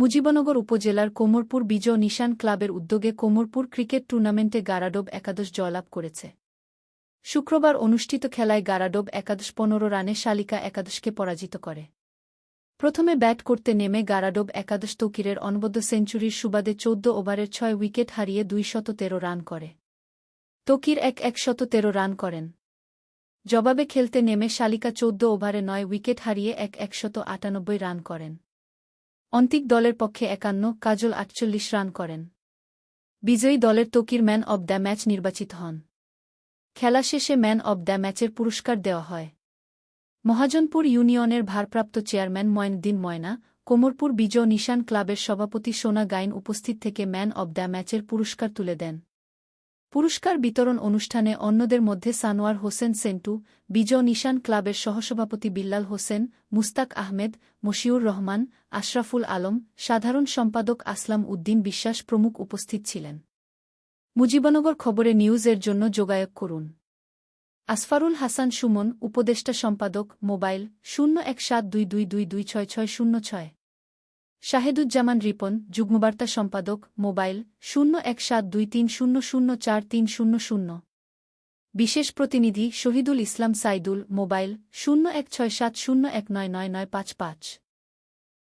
মুজিবনগর উপজেলার কোমরপুর বিজয় নিশান ক্লাবের উদ্যোগে কোমরপুর ক্রিকেট টুর্নামেন্টে গারাডোব একাদশ জয়লাভ করেছে। শুক্রবার অনুষ্ঠিত খেলায় গারাডোব একাদশ পনেরো রানে শালিকা একাদশকে পরাজিত করে। প্রথমে ব্যাট করতে নেমে গারাডোব একাদশ তৌকিরের অনবদ্য সেঞ্চুরির সুবাদে চৌদ্দ ওভারের ছয় উইকেট হারিয়ে দুইশত তেরো রান করে। তকির এক একশত তেরো রান করেন। জবাবে খেলতে নেমে শালিকা চৌদ্দ ওভারে নয় উইকেট হারিয়ে এক একশত আটানব্বই রান করেন। অন্তিক দলের পক্ষে একান্ন, কাজল আটচল্লিশ রান করেন। বিজয়ী দলের তকির ম্যান অব দ্য ম্যাচ নির্বাচিত হন। খেলা শেষে ম্যান অব দ্য ম্যাচের পুরস্কার দেওয়া হয়। মহাজনপুর ইউনিয়নের ভারপ্রাপ্ত চেয়ারম্যান ময়নদ্দিন ময়না, কোমরপুর বিজয় নিশান ক্লাবের সভাপতি সোনা গাইন উপস্থিত থেকে ম্যান অব দ্য ম্যাচের পুরস্কার তুলে দেন। পুরস্কার বিতরণ অনুষ্ঠানে অন্যদের মধ্যে সানোয়ার হোসেন সেন্টু, বিজয় নিশান ক্লাবের সহসভাপতি বিল্লাল হোসেন, মুস্তাক আহমেদ, মশিউর রহমান, আশরাফুল আলম, সাধারণ সম্পাদক আসলাম উদ্দিন বিশ্বাস প্রমুখ উপস্থিত ছিলেন। মুজিবনগর খবরে নিউজের জন্য যোগাযোগ করুন। আসফারুল হাসান সুমন, উপদেষ্টা সম্পাদক, মোবাইল, শূন্য এক সাত দুই দুই দুই দুই ছয় ছয় শূন্য ছয়। শাহেদুজ্জামান রিপন, যুগ্মবার্তা সম্পাদক, মোবাইল, শূন্য এক সাত দুই তিন শূন্য শূন্য চার তিন শূন্য শূন্য। বিশেষ প্রতিনিধি শহীদুল ইসলাম সাইদুল, মোবাইল, শূন্য এক ছয় সাত শূন্য এক নয় নয় নয় পাঁচ পাঁচ।